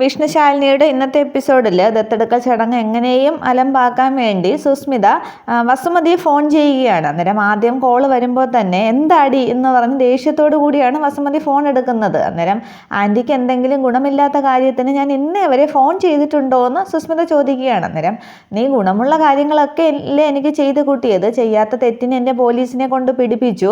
വിഷ്ണുശാലിനിയുടെ ഇന്നത്തെ എപ്പിസോഡിൽ ദത്തെടുക്കൽ ചടങ്ങ് എങ്ങനെയും അലമ്പാക്കാൻ വേണ്ടി സുസ്മിത വസുമതിയെ ഫോൺ ചെയ്യുകയാണ്. അന്നേരം ആദ്യം കോൾ വരുമ്പോൾ തന്നെ എന്താടി എന്ന് പറഞ്ഞ് ദേഷ്യത്തോടു കൂടിയാണ് വസുമതി ഫോൺ എടുക്കുന്നത്. അന്നേരം ആന്റിക്ക് എന്തെങ്കിലും ഗുണമില്ലാത്ത കാര്യത്തിന് ഞാൻ ഇന്നേ വരെ ഫോൺ ചെയ്തിട്ടുണ്ടോ എന്ന് സുസ്മിത ചോദിക്കുകയാണ്. അന്നേരം നീ ഗുണമുള്ള കാര്യങ്ങളൊക്കെ അല്ലേ എനിക്ക് ചെയ്ത് കൂട്ടിയത്? ചെയ്യാത്ത തെറ്റിന് എന്റെ പോലീസിനെ കൊണ്ട് പിടിപ്പിച്ചു.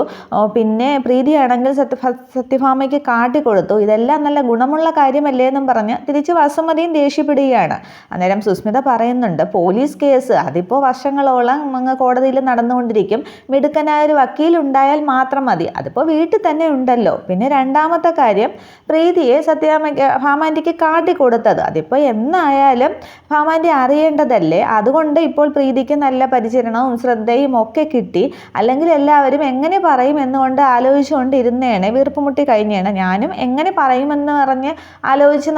പിന്നെ പ്രീതിയാണെങ്കിൽ സത്യ സത്യഭാമയ്ക്ക് കാട്ടിക്കൊടുത്തു. ഇതെല്ലാം നല്ല ഗുണമുള്ള കാര്യമല്ലേ എന്നും പറഞ്ഞ് തിരിച്ച് വസുമതിയും ദേഷ്യപ്പെടുകയാണ്. അന്നേരം സുസ്മിത പറയുന്നുണ്ട് പോലീസ് കേസ് അതിപ്പോൾ വർഷങ്ങളോളം അങ്ങ് കോടതിയിൽ നടന്നുകൊണ്ടിരിക്കും. മിടുക്കനായ ഒരു വക്കീലുണ്ടായാൽ മാത്രം മതി. അതിപ്പോൾ വീട്ടിൽ തന്നെ ഉണ്ടല്ലോ. പിന്നെ രണ്ടാമത്തെ കാര്യം പ്രീതിയെ സത്യാമയ്ക്ക് ഭാമാന്റിക്ക് കാട്ടിക്കൊടുത്തത്. അതിപ്പോൾ എന്നായാലും ഭാമാന്റി അറിയേണ്ടതല്ലേ? അതുകൊണ്ട് ഇപ്പോൾ പ്രീതിക്ക് നല്ല പരിചരണവും ശ്രദ്ധയും ഒക്കെ കിട്ടി. അല്ലെങ്കിൽ എല്ലാവരും എങ്ങനെ പറയും എന്നുകൊണ്ട് ആലോചിച്ചുകൊണ്ട് ഇരുന്നേനെ വീർപ്പുമുട്ടി കഴിഞ്ഞേണേ ഞാനും എങ്ങനെ പറയുമെന്ന് പറഞ്ഞ് ആലോചിച്ച്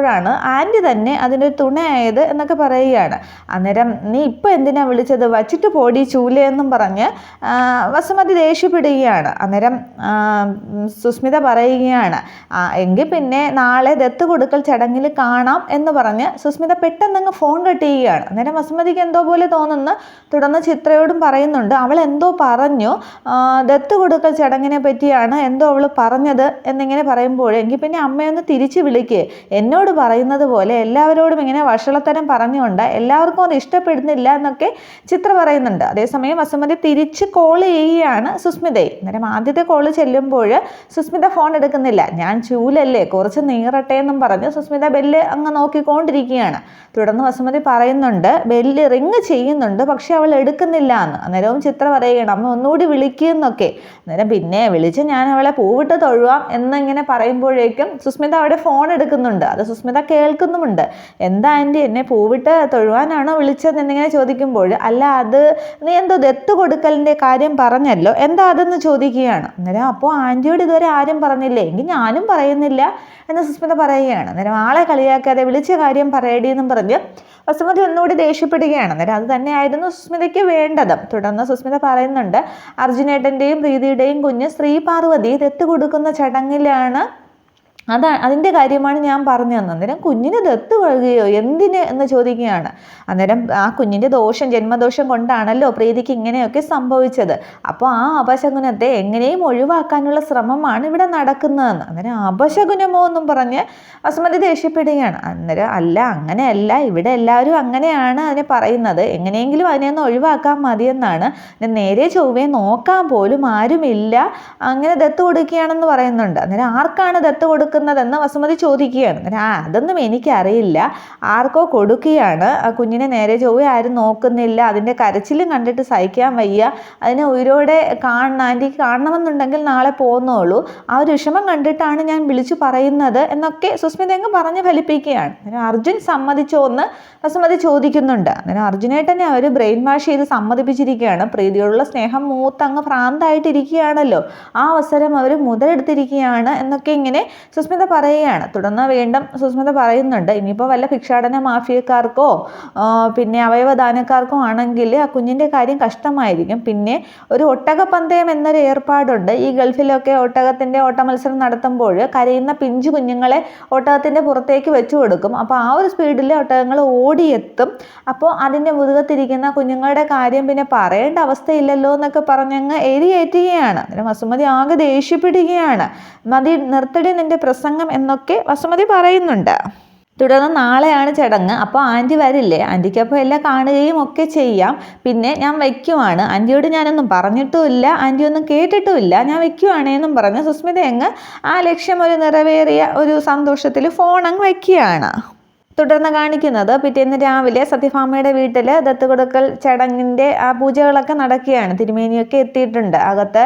നടന്നപ്പോഴാണ് ആന്റി തന്നെ അതിനൊരു തുണയായത് എന്നൊക്കെ പറയുകയാണ്. അന്നേരം നീ ഇപ്പോൾ എന്തിനാ വിളിച്ചത്? വച്ചിട്ട് പോടി ചൂലയെന്നും പറഞ്ഞ് വസുമതി ദേഷ്യപ്പെടുകയാണ്. അന്നേരം സുസ്മിത പറയുകയാണ് എങ്കിൽ പിന്നെ നാളെ ദത്ത് കൊടുക്കൽ ചടങ്ങിൽ കാണാം എന്ന് പറഞ്ഞ് സുസ്മിത പെട്ടെന്നങ്ങ് ഫോൺ കട്ട് ചെയ്യുകയാണ് അന്നേരം വസുമതിക്ക് എന്തോ പോലെ തോന്നുന്നു. തുടർന്ന് ചിത്രയോടും പറയുന്നുണ്ട് അവൾ എന്തോ പറഞ്ഞു ദത്ത് കൊടുക്കൽ ചടങ്ങിനെ പറ്റിയാണ് എന്തോ അവൾ പറഞ്ഞത് എന്നിങ്ങനെ പറയുമ്പോൾ എങ്കിൽ പിന്നെ അമ്മയൊന്ന് തിരിച്ച് വിളിക്കേ. എന്നോട് പറയുന്നത് പോലെ എല്ലാവരോടും ഇങ്ങനെ വഷളത്തരം പറഞ്ഞുകൊണ്ട് എല്ലാവർക്കും അത് ഇഷ്ടപ്പെടുന്നില്ല എന്നൊക്കെ ചിത്ര പറയുന്നുണ്ട്. അതേസമയം വസുമതി തിരിച്ച് കോൾ ചെയ്യുകയാണ് സുസ്മിതയെ. അന്നേരം ആദ്യത്തെ കോൾ ചെല്ലുമ്പോൾ സുസ്മിത ഫോൺ എടുക്കുന്നില്ല. ഞാൻ ചൂലല്ലേ കുറച്ച് നീറട്ടെ എന്നും പറഞ്ഞ് സുസ്മിത ബെല്ല് അങ്ങ് നോക്കിക്കൊണ്ടിരിക്കുകയാണ്. തുടർന്ന് വസുമതി പറയുന്നുണ്ട് ബെല്ല് റിങ് ചെയ്യുന്നുണ്ട് പക്ഷെ അവൾ എടുക്കുന്നില്ല എന്ന്. അന്നേരവും ചിത്ര പറയുകയാണ് അമ്മ ഒന്നുകൂടി വിളിക്കുന്നൊക്കെ അന്നേരം പിന്നെ വിളിച്ച് ഞാൻ അവളെ പൂവിട്ട് തൊഴുവാം എന്നിങ്ങനെ പറയുമ്പോഴേക്കും സുസ്മിത അവിടെ ഫോൺ എടുക്കുന്നുണ്ട്. അത് സുസ്മിത കേൾക്കുന്നുമുണ്ട്. എന്താ ആന്റി എന്നെ പൂവിട്ട് തൊഴുവാനാണോ വിളിച്ചത്? എന്നിങ്ങനെ ചോദിക്കുമ്പോൾ അല്ല അത് നീ എന്തോ ദത്ത് കൊടുക്കലിന്റെ കാര്യം പറഞ്ഞല്ലോ. എന്താ അതെന്ന് ചോദിക്കുകയാണ്. അന്നേരം അപ്പോൾ ആന്റിയോട് ഇതുവരെ ആരും പറഞ്ഞില്ലേ? എങ്കിൽ ഞാനും പറയുന്നില്ല എന്ന് സുസ്മിത പറയുകയാണ്. അന്നേരം ആളെ കളിയാക്കാതെ വിളിച്ച കാര്യം പറയടി എന്നും പറഞ്ഞ് വസുമതി ഒന്നുകൂടി ദേഷ്യപ്പെടുകയാണ്. അന്നേരം അത് തന്നെയായിരുന്നു സുസ്മിതയ്ക്ക് വേണ്ടത്. തുടർന്ന് സുസ്മിത പറയുന്നുണ്ട് അർജുനേട്ടന്റെയും പ്രീതിയുടെയും കുഞ്ഞ് ശ്രീ പാർവതി ദത്ത് കൊടുക്കുന്ന ചടങ്ങിലാണ് അതാ അതിന്റെ കാര്യമാണ് ഞാൻ പറഞ്ഞു തന്നത്. അന്നേരം കുഞ്ഞിന് ദത്ത് വഴുകയോ എന്തിന് എന്ന് ചോദിക്കുകയാണ്. അന്നേരം ആ കുഞ്ഞിന്റെ ദോഷം ജന്മദോഷം കൊണ്ടാണല്ലോ പ്രീതിക്ക് ഇങ്ങനെയൊക്കെ സംഭവിച്ചത്. അപ്പോൾ ആ അപശകുനത്തെ എങ്ങനെയും ഒഴിവാക്കാനുള്ള ശ്രമമാണ് ഇവിടെ നടക്കുന്നതെന്ന്. അന്നേരം അപശകുനമോ എന്നും പറഞ്ഞ് വസുമതി ദേഷ്യപ്പെടുകയാണ്. അന്നേരം അല്ല അങ്ങനെയല്ല. ഇവിടെ എല്ലാവരും അങ്ങനെയാണ് അതിനെ പറയുന്നത്. എങ്ങനെയെങ്കിലും അതിനെ ഒന്ന് ഒഴിവാക്കാൻ മതിയെന്നാണ്. നേരെ ചൊവ്വേ നോക്കാൻ പോലും ആരുമില്ല. അങ്ങനെ ദത്ത് കൊടുക്കുകയാണെന്ന് പറയുന്നുണ്ട്. അന്നേരം ആർക്കാണ് ദത്ത് കൊടുക്കുന്നതെന്ന് വസുമതി ചോദിക്കുകയാണ്. ആ അതൊന്നും എനിക്കറിയില്ല. ആർക്കോ കൊടുക്കുകയാണ്. ആ കുഞ്ഞിനെ നേരെ ചൊവ്വേ ആരും നോക്കുന്നില്ല. അതിന്റെ കരച്ചിലും കണ്ടിട്ട് സഹിക്കാൻ വയ്യ. അതിനെ ഉയരോടെ കാണണം ആന്റിക്ക് കാണണമെന്നുണ്ടെങ്കിൽ നാളെ പോകുന്നുള്ളൂ ആ ഒരു വിഷമം കണ്ടിട്ടാണ് ഞാൻ വിളിച്ചു പറയുന്നത് എന്നൊക്കെ സുസ്മിത അങ്ങ് പറഞ്ഞ് ഫലിപ്പിക്കുകയാണ്. അർജുൻ സമ്മതിച്ചോ എന്ന് വസുമതി ചോദിക്കുന്നുണ്ട്. അന്നേരം തന്നെ അവർ ബ്രെയിൻ വാഷ് ചെയ്ത് സമ്മതിപ്പിച്ചിരിക്കുകയാണ്. പ്രീതിയോടുള്ള സ്നേഹം മൂത്തങ്ങ് ഭ്രാന്തായിട്ടിരിക്കുകയാണല്ലോ. ആ അവസരം അവർ മുതലെടുത്തിരിക്കുകയാണ് എന്നൊക്കെ ഇങ്ങനെ സുസ്മിത പറയുകയാണ്. തുടർന്ന് വീണ്ടും സുസ്മിത പറയുന്നുണ്ട് ഇനിയിപ്പോൾ വല്ല ഭിക്ഷാടന മാഫിയക്കാർക്കോ പിന്നെ അവയവദാനക്കാർക്കോ ആണെങ്കിൽ ആ കുഞ്ഞിന്റെ കാര്യം കഷ്ടമായിരിക്കും. പിന്നെ ഒരു ഒട്ടകപ്പന്തയം എന്നൊരു ഏർപ്പാടുണ്ട്. ഈ ഗൾഫിലൊക്കെ ഒട്ടകത്തിന്റെ ഓട്ട മത്സരം നടത്തുമ്പോൾ കരയുന്ന പിഞ്ചു കുഞ്ഞുങ്ങളെ ഒട്ടകത്തിന്റെ പുറത്തേക്ക് വെച്ചു കൊടുക്കും. അപ്പോൾ ആ ഒരു സ്പീഡിൽ ഒട്ടകങ്ങൾ ഓടിയെത്തും. അപ്പോൾ അതിന്റെ മുതുകത്തിരിക്കുന്ന കുഞ്ഞുങ്ങളുടെ കാര്യം പിന്നെ പറയേണ്ട അവസ്ഥയില്ലല്ലോ എന്നൊക്കെ പറഞ്ഞങ്ങ് എരിയേറ്റുകയാണ്. അതിന് വസുമതി ആകെ ദേഷ്യപ്പെടുകയാണ്. മതി നിർത്തടി നിന്റെ പ്രസംഗം എന്നൊക്കെ വസുമതി പറയുന്നുണ്ട്. തുടർന്ന് നാളെയാണ് ചടങ്ങ്. അപ്പോൾ ആന്റി വരില്ലേ? ആന്റിക്കപ്പം എല്ലാം കാണുകയും ഒക്കെ ചെയ്യാം. പിന്നെ ഞാൻ വയ്ക്കുവാണ്. ആന്റിയോട് ഞാനൊന്നും പറഞ്ഞിട്ടുമില്ല. ആന്റി ഒന്നും കേട്ടിട്ടുമില്ല. ഞാൻ വയ്ക്കുവാണേ എന്നും പറഞ്ഞ് സുസ്മിത അങ്ങ് ആ ലക്ഷ്യം ഒരു നിറവേറിയ ഒരു സന്തോഷത്തിൽ ഫോൺ അങ്ങ് വയ്ക്കുകയാണ്. തുടർന്ന് കാണിക്കുന്നത് പിറ്റേന്ന് രാവിലെ സത്യഭാമയുടെ വീട്ടിൽ ദത്തുകൊടുക്കൽ ചടങ്ങിന്റെ ആ പൂജകളൊക്കെ നടക്കുകയാണ്. തിരുമേനിയൊക്കെ എത്തിയിട്ടുണ്ട്. അകത്ത്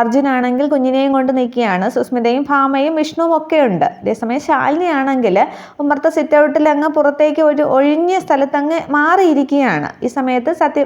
അർജുനാണെങ്കിൽ കുഞ്ഞിനെയും കൊണ്ട് നിൽക്കുകയാണ് സുസ്മിതയും ഭാമയും വിഷ്ണുവും ഒക്കെ ഉണ്ട്. അതേസമയം ശാലിനിയാണെങ്കിൽ ഉമ്മർത്ത സിറ്റ് ഔട്ടിൽ അങ്ങ് പുറത്തേക്ക് ഒരു ഒഴിഞ്ഞ സ്ഥലത്തങ്ങ് മാറിയിരിക്കുകയാണ്. ഈ സമയത്ത് സത്യ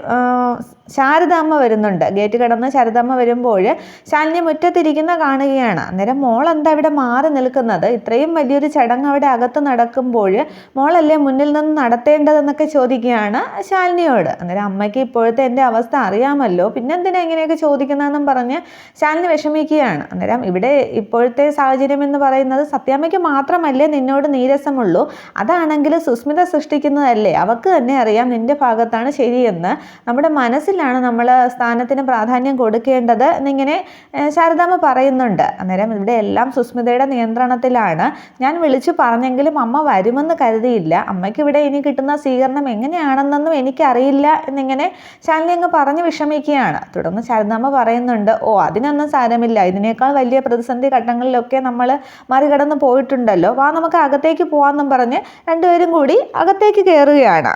ശാരദാമ്മ വരുന്നുണ്ട്. ഗേറ്റ് കടന്ന് ശാരദാമ്മ വരുമ്പോൾ ശാലിനി മുറ്റത്തിരിക്കുന്ന കാണുകയാണ്. അന്നേരം മോൾ എന്താ ഇവിടെ മാറി നിൽക്കുന്നത്? ഇത്രയും വലിയൊരു ചടങ്ങ് അവിടെ അകത്ത് നടക്കുമ്പോൾ മോളല്ലേ മുന്നിൽ നിന്ന് നടത്തേണ്ടതെന്നൊക്കെ ചോദിക്കുകയാണ് ശാലിനിയോട്. അന്നേരം അമ്മയ്ക്ക് ഇപ്പോഴത്തെ എന്റെ അവസ്ഥ അറിയാമല്ലോ. പിന്നെന്തിനാ ഇങ്ങനെയൊക്കെ ചോദിക്കുന്നതെന്നും പറഞ്ഞ് ശാലിനി വിഷമിക്കുകയാണ്. അന്നേരം ഇവിടെ ഇപ്പോഴത്തെ സാഹചര്യം എന്ന് പറയുന്നത് സത്യാമ്മയ്ക്ക് മാത്രമല്ലേ നിന്നോട് നീരസമുള്ളൂ. അതാണെങ്കിൽ സുസ്മിത സൃഷ്ടിക്കുന്നതല്ലേ? അവൾക്ക് തന്നെ അറിയാം നിന്റെ ഭാഗത്താണ് ശരിയെന്ന്. നമ്മുടെ മനസ്സിലാണ് നമ്മൾ സ്ഥാനത്തിന് പ്രാധാന്യം കൊടുക്കേണ്ടത് എന്നിങ്ങനെ ശാരദാമ്മ പറയുന്നുണ്ട്. അന്നേരം ഇവിടെ എല്ലാം സുസ്മിതയുടെ നിയന്ത്രണത്തിലാണ്. ഞാൻ വിളിച്ചു പറഞ്ഞെങ്കിലും അമ്മ വരുമെന്ന് കരുതിയില്ല അമ്മയ്ക്ക് ഇവിടെ ഇനി കിട്ടുന്ന സ്വീകരണം എങ്ങനെയാണെന്നൊന്നും എനിക്കറിയില്ല എന്നിങ്ങനെ ശാലിനി അങ്ങ് പറഞ്ഞ് വിഷമിക്കുകയാണ്. തുടർന്ന് ശാരദാമ്മ പറയുന്നുണ്ട് ഓ അതിനൊന്നും സാരമില്ല. ഇതിനേക്കാൾ വലിയ പ്രതിസന്ധി ഘട്ടങ്ങളിലൊക്കെ നമ്മൾ മറികടന്ന് പോയിട്ടുണ്ടല്ലോ. വാ നമുക്ക് അകത്തേക്ക് പോവാമെന്നും പറഞ്ഞ് രണ്ടുപേരും കൂടി അകത്തേക്ക് കയറുകയാണ്.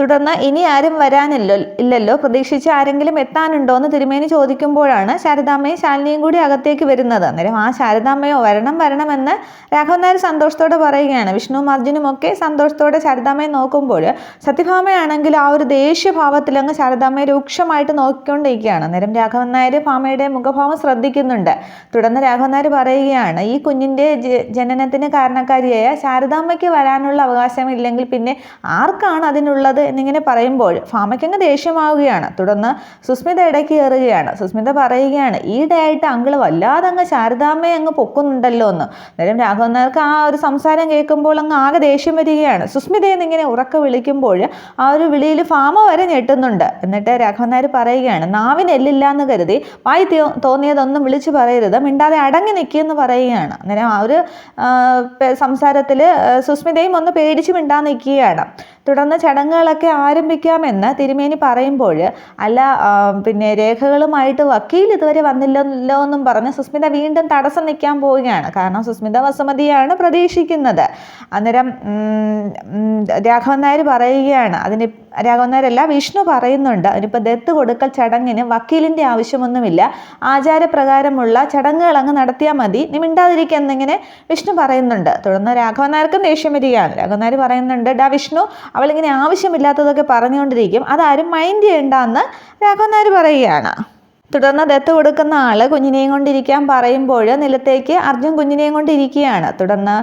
തുടർന്ന് ഇനി ആരും വരാനില്ലോ ഇല്ലല്ലോ. പ്രതീക്ഷിച്ച് ആരെങ്കിലും എത്താനുണ്ടോ എന്ന് തിരുമേനി ചോദിക്കുമ്പോഴാണ് ശാരദാമ്മയും ശാലിനിയും കൂടി അകത്തേക്ക് വരുന്നത്. അന്നേരം ആ ശാരദാമ്മയോ വരണം വരണമെന്ന് രാഘവൻ നായർ സന്തോഷത്തോടെ പറയുകയാണ്. വിഷ്ണുവും അർജുനും ഒക്കെ സന്തോഷത്തോടെ ശാരദാമ്മയെ നോക്കുമ്പോൾ സത്യഭാമയാണെങ്കിൽ ആ ഒരു ദേഷ്യഭാവത്തിൽ അങ്ങ് ശാരദാമ്മയെ രൂക്ഷമായിട്ട് നോക്കിക്കൊണ്ടിരിക്കുകയാണ്. അന്നേരം രാഘവൻ നായർ ഭാമയുടെ മുഖഭാവം ശ്രദ്ധിക്കുന്നുണ്ട്. തുടർന്ന് രാഘവൻ നായർ പറയുകയാണ് ഈ കുഞ്ഞിന്റെ ജനനത്തിന് കാരണക്കാരിയായ ശാരദാമ്മയ്ക്ക് വരാനുള്ള അവകാശമില്ലെങ്കിൽ പിന്നെ ആർക്കാണ് അതിനുള്ളത് എന്നിങ്ങനെ പറയുമ്പോൾ ഫാമയ്ക്കങ്ങ് ദേഷ്യമാവുകയാണ്. തുടർന്ന് സുസ്മിത ഇടയ്ക്ക് കയറുകയാണ്. സുസ്മിത പറയുകയാണ് ഈയിടെയായിട്ട് അങ്കിൾ വല്ലാതെ അങ്ങ് ശാരദാമ്മയെ അങ്ങ് പൊക്കുന്നുണ്ടല്ലോ എന്ന്. അന്നേരം രാഘവൻ നായർക്ക് ആ ഒരു സംസാരം കേൾക്കുമ്പോൾ അങ്ങ് ആകെ ദേഷ്യം വരികയാണ്. സുസ്മിതയെ എന്നിങ്ങനെ ഉറക്ക വിളിക്കുമ്പോൾ ആ ഒരു വിളിയിൽ ഫാമ വരെ ഞെട്ടുന്നുണ്ട്. എന്നിട്ട് രാഘവൻ നായർ പറയുകയാണ് നാവിന് എല്ലില്ല എന്ന് കരുതി വായി തോന്നിയതൊന്നും വിളിച്ചു പറയരുത്. മിണ്ടാതെ അടങ്ങി നിൽക്കിയെന്ന് പറയുകയാണ്. അന്നേരം ആ ഒരു സംസാരത്തിൽ സുസ്മിതയും ഒന്ന് പേടിച്ച് മിണ്ടാൻ നിൽക്കുകയാണ്. തുടർന്ന് ചടങ്ങുകളൊക്കെ ആരംഭിക്കാമെന്ന് തിരുമേനി പറയുമ്പോൾ അല്ല പിന്നെ രേഖകളുമായിട്ട് വക്കീൽ ഇതുവരെ വന്നില്ലല്ലോ എന്നും പറഞ്ഞ് സുസ്മിത വീണ്ടും തടസ്സം നിൽക്കാൻ പോവുകയാണ്. കാരണം സുസ്മിത വസുമതിയാണ് പ്രതീക്ഷിക്കുന്നത്. അന്നേരം രാഘവൻ നായർ പറയുകയാണ് അതിന് രാഘവൻ നായരല്ല വിഷ്ണു പറയുന്നുണ്ട് അതിനിപ്പോൾ ദത്ത് കൊടുക്കൽ ചടങ്ങിന് വക്കീലിന്റെ ആവശ്യമൊന്നുമില്ല. ആചാരപ്രകാരമുള്ള ചടങ്ങുകൾ അങ്ങ് നടത്തിയാൽ മതി. നീ മിണ്ടാതിരിക്കുന്നിങ്ങനെ വിഷ്ണു പറയുന്നുണ്ട്. തുടർന്ന് രാഘവൻ നായർക്കും ദേഷ്യം വരികയാണ്. രാഘവൻ നായർ പറയുന്നുണ്ട് ഡാ വിഷ്ണു അവളിങ്ങനെ ആവശ്യമില്ലാത്തതൊക്കെ പറഞ്ഞുകൊണ്ടിരിക്കും. അതാരും മൈൻഡ് ചെയ്യണ്ടെന്ന് രാഘവൻ പറയുകയാണ്. തുടർന്ന് ദത്ത് കൊടുക്കുന്ന ആൾ കുഞ്ഞിനെയും കൊണ്ടിരിക്കാൻ പറയുമ്പോൾ നിലത്തേക്ക് അർജുൻ കുഞ്ഞിനെയും കൊണ്ടിരിക്കുകയാണ്. തുടർന്ന്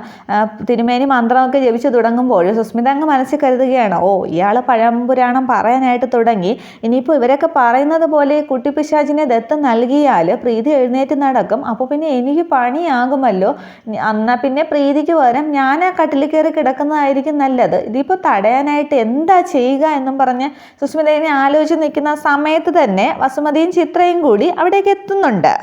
തിരുമേനി മന്ത്രമൊക്കെ ജപിച്ചു തുടങ്ങുമ്പോൾ സുസ്മിത അങ്ങ് മനസ്സിൽ കരുതുകയാണ് ഓ ഇയാൾ പഴംപുരാണം പറയാനായിട്ട് തുടങ്ങി. ഇനിയിപ്പോൾ ഇവരൊക്കെ പറയുന്നത് പോലെ കുട്ടിപ്പിശാചിനെ ദത്ത് നൽകിയാൽ പ്രീതി എഴുന്നേറ്റ് നടക്കും. അപ്പോൾ പിന്നെ എനിക്ക് പണിയാകുമല്ലോ. എന്നാൽ പിന്നെ പ്രീതിക്ക് പകരം ഞാൻ ആ കട്ടിൽ കയറി കിടക്കുന്നതായിരിക്കും നല്ലത്. ഇതിപ്പോൾ തടയാനായിട്ട് എന്താ ചെയ്യുക എന്നും പറഞ്ഞ് സുസ്മിത ഇനി ആലോചിച്ച് നിൽക്കുന്ന സമയത്ത് തന്നെ വസുമതിയും ചിത്രയും കൂടി അവിടേക്ക് എത്തുന്നുണ്ട്.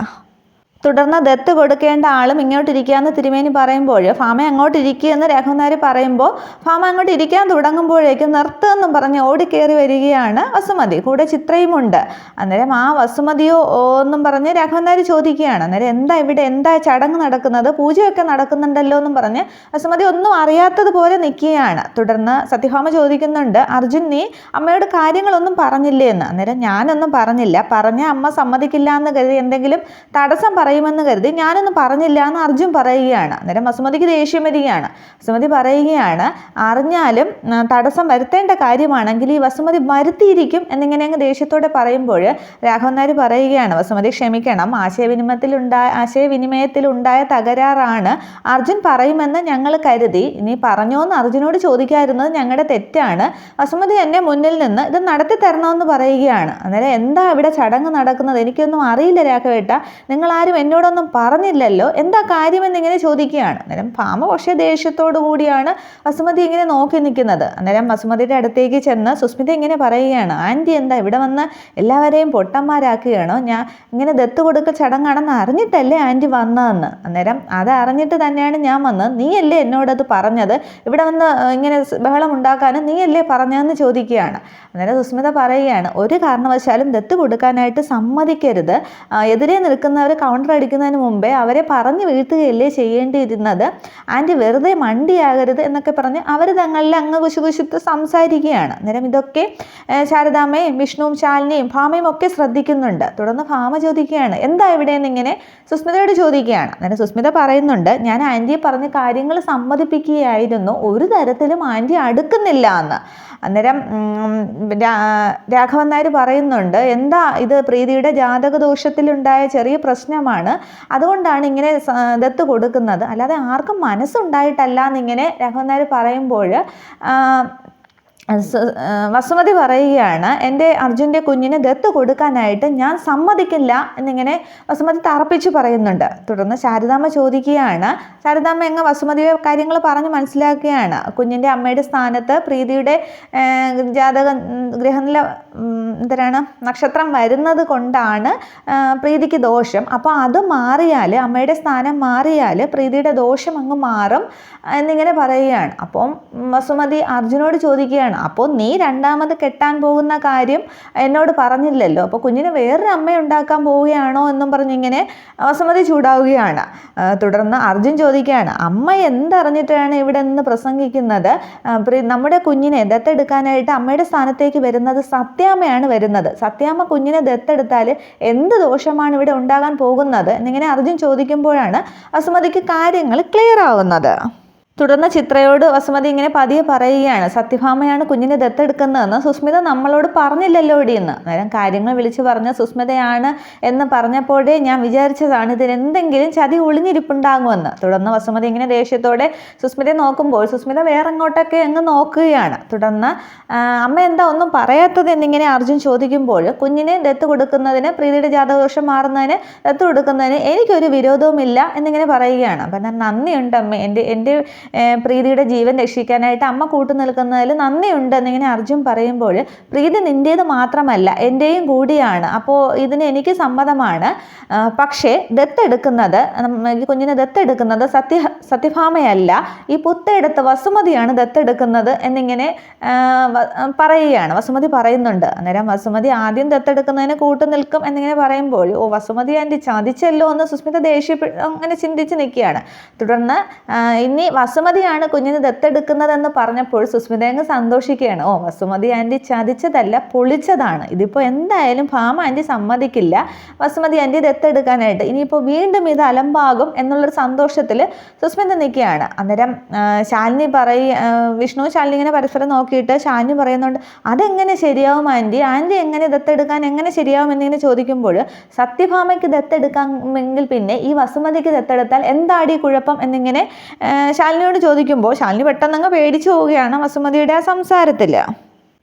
തുടർന്ന് ദത്ത് കൊടുക്കേണ്ട ആളും ഇങ്ങോട്ടിരിക്കുകയെന്ന് തിരുമേനി പറയുമ്പോൾ ഫാമ അങ്ങോട്ട് എന്ന് രാഘവനാർ പറയുമ്പോൾ ഫാമ അങ്ങോട്ട് ഇരിക്കാൻ തുടങ്ങുമ്പോഴേക്കും നിർത്തുമെന്നും പറഞ്ഞ് ഓടിക്കേറി വരികയാണ് വസുമതി. കൂടെ ചിത്രയുമുണ്ട്. അന്നേരം ആ വസുമതിയോ എന്നും പറഞ്ഞ് രാഘവനാർ ചോദിക്കുകയാണ്. അന്നേരം എന്താ ഇവിടെ? എന്താ ചടങ്ങ് നടക്കുന്നത്? പൂജയൊക്കെ നടക്കുന്നുണ്ടല്ലോ എന്നും പറഞ്ഞ് വസുമതി ഒന്നും അറിയാത്തതുപോലെ നിൽക്കുകയാണ്. തുടർന്ന് സത്യഭാമ ചോദിക്കുന്നുണ്ട് അർജുൻ നീ അമ്മയോട് കാര്യങ്ങളൊന്നും പറഞ്ഞില്ലേ എന്ന്? അന്നേരം ഞാനൊന്നും പറഞ്ഞില്ല. പറഞ്ഞ അമ്മ സമ്മതിക്കില്ല എന്ന് കരുതി എന്തെങ്കിലും തടസ്സം പറയും പറയുമെന്ന് കരുതി ഞാനൊന്നും പറഞ്ഞില്ല എന്ന് അർജുൻ പറയുകയാണ്. അന്നേരം വസുമതിക്ക് ദേഷ്യം വരികയാണ്. വസുമതി പറയുകയാണ് അറിഞ്ഞാലും തടസ്സം വരുത്തേണ്ട കാര്യമാണെങ്കിൽ ഈ വസുമതി വരുത്തിയിരിക്കും എന്നിങ്ങനെ അങ്ങ് ദേഷ്യത്തോടെ പറയുമ്പോൾ രാഘവൻ നായർ പറയുകയാണ് വസുമതി ക്ഷമിക്കണം. ആശയവിനിമയത്തിലുണ്ടായ ആശയവിനിമയത്തിലുണ്ടായ തകരാറാണ് അർജുൻ പറയുമെന്ന് ഞങ്ങൾ കരുതി. ഇനി പറഞ്ഞോന്ന് അർജുനോട് ചോദിക്കാതിരുന്നത് ഞങ്ങളുടെ തെറ്റാണ്. വസുമതി എന്നെ മുന്നിൽ നിന്ന് ഇത് നടത്തി തരണമെന്ന് പറയുകയാണ്. അന്നേരം എന്താ ഇവിടെ ചടങ്ങ് നടക്കുന്നത്? എനിക്കൊന്നും അറിയില്ല രാഘവേട്ട. നിങ്ങളാരും എന്നോടൊന്നും പറഞ്ഞില്ലല്ലോ. എന്താ കാര്യമെന്ന് ഇങ്ങനെ ചോദിക്കുകയാണ്. അന്നേരം ഭാമ പക്ഷേ ദേഷ്യത്തോടു കൂടിയാണ് വസുമതി ഇങ്ങനെ നോക്കി നിൽക്കുന്നത്. അന്നേരം വസുമതിയുടെ അടുത്തേക്ക് ചെന്ന് സുസ്മിത ഇങ്ങനെ പറയുകയാണ് ആന്റി എന്താ ഇവിടെ വന്ന് എല്ലാവരെയും പൊട്ടന്മാരാക്കുകയാണോ? ഞാൻ ഇങ്ങനെ ദത്ത് കൊടുക്കൽ ചടങ്ങാണെന്ന് അറിഞ്ഞിട്ടല്ലേ ആന്റി വന്നതെന്ന്? അന്നേരം അത് അറിഞ്ഞിട്ട് തന്നെയാണ് ഞാൻ വന്നത്. നീയല്ലേ എന്നോടത് പറഞ്ഞത്? ഇവിടെ വന്ന് ഇങ്ങനെ ബഹളം ഉണ്ടാക്കാനും നീയല്ലേ പറഞ്ഞതെന്ന് ചോദിക്കുകയാണ്. അന്നേരം സുസ്മിത പറയുകയാണ് ഒരു കാരണവശാലും ദത്ത് കൊടുക്കാനായിട്ട് സമ്മതിക്കരുത്. എതിരെ നിൽക്കുന്നവർ കൗണ്ടർ അടിക്കുന്നതിന് മുമ്പേ അവരെ പറഞ്ഞു വീഴ്ത്തുകയല്ലേ ചെയ്യേണ്ടിയിരുന്നത്. ആന്റി വെറുതെ മണ്ടിയാകരുത് എന്നൊക്കെ പറഞ്ഞ് അവർ തങ്ങളിൽ അങ്ങ് കുശുകുശുത്ത് സംസാരിക്കുകയാണ്. അന്നേരം ഇതൊക്കെ ശാരദാമ്മയും വിഷ്ണുവും ശാലിനിയും ഭാമയും ഒക്കെ ശ്രദ്ധിക്കുന്നുണ്ട്. തുടർന്ന് ഭാമ ചോദിക്കുകയാണ് എന്താ ഇവിടെ ഇങ്ങനെ സുസ്മിതയോട് ചോദിക്കുകയാണ്. അന്നേരം സുസ്മിത പറയുന്നുണ്ട് ഞാൻ ആന്റിയെ പറഞ്ഞ കാര്യങ്ങൾ സമ്മതിപ്പിക്കുകയായിരുന്നു. ഒരു തരത്തിലും ആന്റി അടുക്കുന്നില്ല എന്ന്. അന്നേരം രാഘവൻ നായർ പറയുന്നുണ്ട് എന്താ ഇത് പ്രീതിയുടെ ജാതക ദോഷത്തിലുണ്ടായ ചെറിയ പ്രശ്നമാണ്? ദോഷമാണ് അതുകൊണ്ടാണ് ഇങ്ങനെ ദത്ത് കൊടുക്കുന്നത്. അല്ലാതെ ആർക്കും മനസ്സുണ്ടായിട്ടല്ല എന്നിങ്ങനെ രാഘവൻ നായർ പറയുമ്പോൾ വസുമതി പറയുകയാണ് എന്റെ അർജുന്റെ കുഞ്ഞിന് ദത്ത് കൊടുക്കാനായിട്ട് ഞാൻ സമ്മതിക്കില്ല എന്നിങ്ങനെ വസുമതി തറപ്പിച്ച് പറയുന്നുണ്ട്. തുടർന്ന് ശാരദാമ്മ ചോദിക്കുകയാണ് ശാരദാമ്മ എങ്ങ വസുമതിയെ കാര്യങ്ങൾ പറഞ്ഞ് മനസ്സിലാക്കുകയാണ്? കുഞ്ഞിന്റെ അമ്മയുടെ സ്ഥാനത്ത് പ്രീതിയുടെ ജാതക ഗ്രഹനില എന്തരാണ് നക്ഷത്രം വരുന്നത് കൊണ്ടാണ് പ്രീതിക്ക് ദോഷം. അപ്പോൾ അത് മാറിയാൽ അമ്മയുടെ സ്ഥാനം മാറിയാൽ പ്രീതിയുടെ ദോഷം അങ്ങ് മാറും എന്നിങ്ങനെ പറയുകയാണ്. അപ്പം വസുമതി അർജുനോട് ചോദിക്കുകയാണ് അപ്പോൾ നീ രണ്ടാമത് കെട്ടാൻ പോകുന്ന കാര്യം എന്നോട് പറഞ്ഞില്ലല്ലോ. അപ്പോൾ കുഞ്ഞിന് വേറൊരു അമ്മ ഉണ്ടാക്കാൻ പോവുകയാണോ എന്നും പറഞ്ഞിങ്ങനെ വസുമതി ചൂടാവുകയാണ്. തുടർന്ന് അർജുൻ ചോദിക്കുകയാണ് അമ്മ എന്തറിഞ്ഞിട്ടാണ് ഇവിടെ നിന്ന് പ്രസംഗിക്കുന്നത്? നമ്മുടെ കുഞ്ഞിനെ ദത്തെടുക്കാനായിട്ട് അമ്മയുടെ സ്ഥാനത്തേക്ക് വരുന്നത് സത്യാമ്മയാണ് വരുന്നത്. സത്യാമ്മ കുഞ്ഞിനെ ദത്തെടുത്താൽ എന്ത് ദോഷമാണ് ഇവിടെ ഉണ്ടാകാൻ പോകുന്നത്? എന്നിങ്ങനെ അർജുൻ ചോദിക്കുമ്പോഴാണ് വസുമതിക്ക് കാര്യങ്ങൾ ക്ലിയർ ആവുന്നത്. തുടർന്ന് ചിത്രയോട് വസുമതി ഇങ്ങനെ പതിയെ പറയുകയാണ് സത്യഭാമയാണ് കുഞ്ഞിനെ ദത്തെടുക്കുന്നതെന്ന് സുസ്മിത നമ്മളോട് പറഞ്ഞില്ലല്ലോ ഇടിയെന്ന് അന്നേരം കാര്യങ്ങൾ വിളിച്ചു പറഞ്ഞ സുസ്മിതയാണ് എന്ന് പറഞ്ഞപ്പോഴേ ഞാൻ വിചാരിച്ചതാണ് ഇതിനെന്തെങ്കിലും ചതി ഒളിഞ്ഞിരിപ്പുണ്ടാകുമെന്ന്. തുടർന്ന് വസുമതി ഇങ്ങനെ ദേഷ്യത്തോടെ സുസ്മിതയെ നോക്കുമ്പോൾ സുസ്മിത വേറെ അങ്ങോട്ടൊക്കെ അങ്ങ് നോക്കുകയാണ്. തുടർന്ന് അമ്മ എന്താ ഒന്നും പറയാത്തത്? എന്നിങ്ങനെ അർജുൻ ചോദിക്കുമ്പോൾ കുഞ്ഞിനെ ദത്ത് കൊടുക്കുന്നതിന് പ്രീതിയുടെ ജാതകദോഷം മാറുന്നതിന് ദത്ത് കൊടുക്കുന്നതിന് എനിക്കൊരു വിരോധവുമില്ല എന്നിങ്ങനെ പറയുകയാണ്. അപ്പം ഞാൻ നന്ദിയുണ്ട് അമ്മ. എന്റെ എന്റെ പ്രീതിയുടെ ജീവൻ രക്ഷിക്കാനായിട്ട് അമ്മ കൂട്ടു നിൽക്കുന്നതിൽ നന്ദിയുണ്ട് എന്നിങ്ങനെ അർജുൻ പറയുമ്പോൾ പ്രീതി നിന്റേത് മാത്രമല്ല എന്റെയും കൂടിയാണ്. അപ്പോൾ ഇതിന് എനിക്ക് സമ്മതമാണ്. പക്ഷേ ദത്തെടുക്കുന്നത് കുഞ്ഞിനെ ദത്തെടുക്കുന്നത് സത്യ സത്യഭാമയല്ല. ഈ പുത്തെടുത്ത് വസുമതിയാണ് ദത്തെടുക്കുന്നത് എന്നിങ്ങനെ പറയുകയാണ്. വസുമതി പറയുന്നുണ്ട്. അന്നേരം വസുമതി ആദ്യം ദത്തെടുക്കുന്നതിന് കൂട്ടു നിൽക്കും എന്നിങ്ങനെ പറയുമ്പോൾ ഓ വസുമതി ആന്റി ചതിച്ചല്ലോ എന്ന് സുസ്മിത ദേഷ്യപ്പെ അങ്ങനെ ചിന്തിച്ച് നിൽക്കുകയാണ്. തുടർന്ന് ഇനി വസുമതിയാണ് കുഞ്ഞിന് ദത്തെടുക്കുന്നതെന്ന് പറഞ്ഞപ്പോൾ സുസ്മിതയങ്ങ് സന്തോഷിക്കുകയാണ്. ഓ വസുമതി ആന്റി ചതിച്ചതല്ല പൊളിച്ചതാണ്. ഇതിപ്പോൾ എന്തായാലും ഭാമ ആന്റി സമ്മതിക്കില്ല. വസുമതി ആന്റി ദത്തെടുക്കാനായിട്ട് ഇനിയിപ്പോൾ വീണ്ടും ഇത് അലമ്പാകും എന്നുള്ളൊരു സന്തോഷത്തിൽ സുസ്മിത നിൽക്കുകയാണ്. അന്നേരം ശാലിനി പറയ വിഷ്ണു ശാലിനി ഇങ്ങനെ പരസ്പരം നോക്കിയിട്ട് ശാലിനി പറയുന്നുണ്ട് അതെങ്ങനെ ശരിയാവും ആന്റി? ആന്റി എങ്ങനെ ദത്തെടുക്കാൻ എങ്ങനെ ശരിയാവും എന്നിങ്ങനെ ചോദിക്കുമ്പോൾ സത്യഭാമയ്ക്ക് ദത്തെടുക്കാമെങ്കിൽ പിന്നെ ഈ വസുമതിക്ക് ദത്തെടുത്താൽ എന്താടി കുഴപ്പം? എന്നിങ്ങനെ ശാലിനി ശാലിനിയോട് ചോദിക്കുമ്പോൾ ശാലിനി പെട്ടെന്നങ്ങ് പേടിച്ചു പോവുകയാണ് വസുമതിയുടെ ആ സംസാരത്തിൽ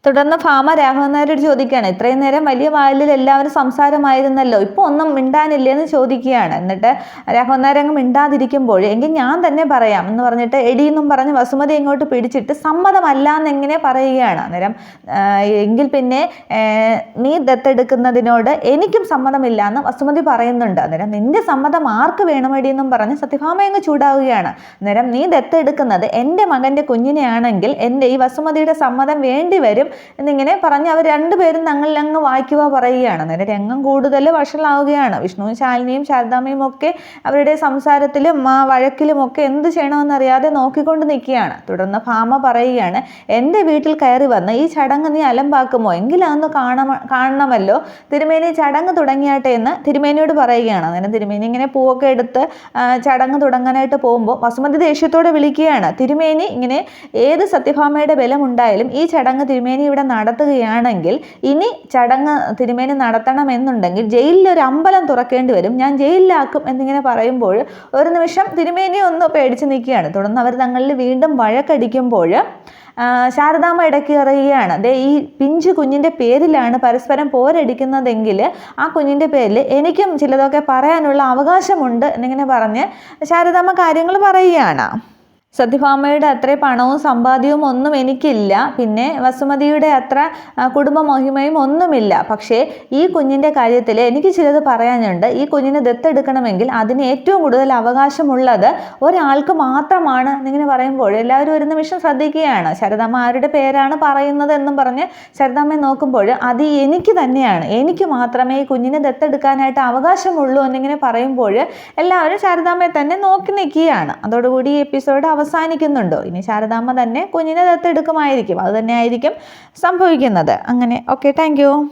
തുടർന്ന് ഫാമ രാഘവൻ നായരോട് ചോദിക്കുകയാണ് ഇത്രയും നേരം വലിയ വാലിൽ എല്ലാവരും സംസാരമായിരുന്നല്ലോ ഇപ്പോൾ ഒന്നും മിണ്ടാനില്ലേ എന്ന് ചോദിക്കുകയാണ്. എന്നിട്ട് രാഘവൻ നായർ അങ്ങ് മിണ്ടാതിരിക്കുമ്പോൾ എങ്കിൽ ഞാൻ തന്നെ പറയാം എന്ന് പറഞ്ഞിട്ട് എടിയെന്നും പറഞ്ഞ് വസുമതി ഇങ്ങോട്ട് പിടിച്ചിട്ട് സമ്മതമല്ല എന്നെങ്ങനെ പറയുകയാണ്. അന്നേരം എങ്കിൽ പിന്നെ നീ ദത്തെടുക്കുന്നതിനോട് എനിക്കും സമ്മതമില്ല എന്ന് വസുമതി പറയുന്നുണ്ട്. അന്നേരം നിന്റെ സമ്മതം ആർക്ക് വേണമെടി എന്നും പറഞ്ഞ് സത്യഭാമ അങ്ങ് ചൂടാവുകയാണ്. അന്നേരം നീ ദത്തെടുക്കുന്നത് എന്റെ മകന്റെ കുഞ്ഞിനെയാണെങ്കിൽ എന്റെ ഈ വസുമതിയുടെ സമ്മതം വേണ്ടി വരും എന്നിങ്ങനെ പറഞ്ഞ് അവർ രണ്ടുപേരും തങ്ങളിൽ അങ്ങ് വായിക്കുക പറയുകയാണ്. അന്നേരം രംഗം കൂടുതൽ വഷളാവുകയാണ്. വിഷ്ണുവും ശാലിനിയും ശാരദാമ്മയും ഒക്കെ അവരുടെ സംസാരത്തിലും ആ വഴക്കിലും ഒക്കെ എന്ത് ചെയ്യണമെന്നറിയാതെ നോക്കിക്കൊണ്ട് നിൽക്കുകയാണ്. തുടർന്ന് ഭാമ പറയുകയാണ് എന്റെ വീട്ടിൽ കയറി വന്ന് ഈ ചടങ്ങ് നീ അലമ്പാക്കുമോ? എങ്കിലൊന്ന് കാണ കാണണമല്ലോ. തിരുമേനി ചടങ്ങ് തുടങ്ങിയാട്ടെ എന്ന് തിരുമേനിയോട് പറയുകയാണ്. അന്നേരം തിരുമേനി ഇങ്ങനെ പൂവൊക്കെ എടുത്ത് ചടങ്ങ് തുടങ്ങാനായിട്ട് പോകുമ്പോൾ വസുമതി ദേഷ്യത്തോടെ വിളിക്കുകയാണ് തിരുമേനി ഇങ്ങനെ ഏത് സത്യഭാമയുടെ ബലമുണ്ടായാലും ഈ ചടങ്ങ് തിരുമേനി തിരുമേനി ഇവിടെ നടത്തുകയാണെങ്കിൽ ഇനി ചടങ്ങ് തിരുമേനി നടത്തണമെന്നുണ്ടെങ്കിൽ ജയിലിൽ ഒരു അമ്പലം തുറക്കേണ്ടി വരും. ഞാൻ ജയിലിലാക്കും എന്നിങ്ങനെ പറയുമ്പോൾ ഒരു നിമിഷം തിരുമേനി ഒന്ന് പേടിച്ച് നിൽക്കുകയാണ്. തുടർന്ന് അവർ തങ്ങളിൽ വീണ്ടും വഴക്കടിക്കുമ്പോൾ ശാരദാമ്മ ഇടയ്ക്ക് അറിയുകയാണ് ദേ ഈ പിഞ്ചു കുഞ്ഞിന്റെ പേരിലാണ് പരസ്പരം പോരടിക്കുന്നതെങ്കിൽ ആ കുഞ്ഞിന്റെ പേരിൽ എനിക്കും ചിലതൊക്കെ പറയാനുള്ള അവകാശമുണ്ട് എന്നിങ്ങനെ പറഞ്ഞ് ശാരദാമ്മ കാര്യങ്ങൾ പറയുകയാണ്. സത്യഭാമയുടെ അത്ര പണവും സമ്പാദ്യവും ഒന്നും എനിക്കില്ല. പിന്നെ വസുമതിയുടെ അത്ര കുടുംബ മഹിമയും ഒന്നുമില്ല. പക്ഷേ ഈ കുഞ്ഞിന്റെ കാര്യത്തിൽ എനിക്ക് ചിലത് പറയാനുണ്ട്. ഈ കുഞ്ഞിനെ ദത്തെടുക്കണമെങ്കിൽ അതിന് ഏറ്റവും കൂടുതൽ അവകാശമുള്ളത് ഒരാൾക്ക് മാത്രമാണ് എന്നിങ്ങനെ പറയുമ്പോൾ എല്ലാവരും ഒരു നിമിഷം ശ്രദ്ധിക്കുകയാണ്. ശരദാമ്മ ആരുടെ പേരാണ് പറയുന്നത് എന്നും പറഞ്ഞ് ശരദാമ്മയെ നോക്കുമ്പോൾ അത് എനിക്ക് തന്നെയാണ്. എനിക്ക് മാത്രമേ ഈ കുഞ്ഞിനെ ദത്തെടുക്കാനായിട്ട് അവകാശമുള്ളൂ എന്നിങ്ങനെ പറയുമ്പോൾ എല്ലാവരും ശരദാമ്മയെ തന്നെ നോക്കി നിൽക്കുകയാണ്. അതോടുകൂടി ഈ എപ്പിസോഡ് അവസാനിക്കുന്നുണ്ടോ. ഇനി ശാരദാമ്മ തന്നെ കുഞ്ഞിനെ ദത്തെടുക്കുമായിരിക്കും. അത് തന്നെ ആയിരിക്കും സംഭവിക്കുന്നത്. അങ്ങനെ. Okay thank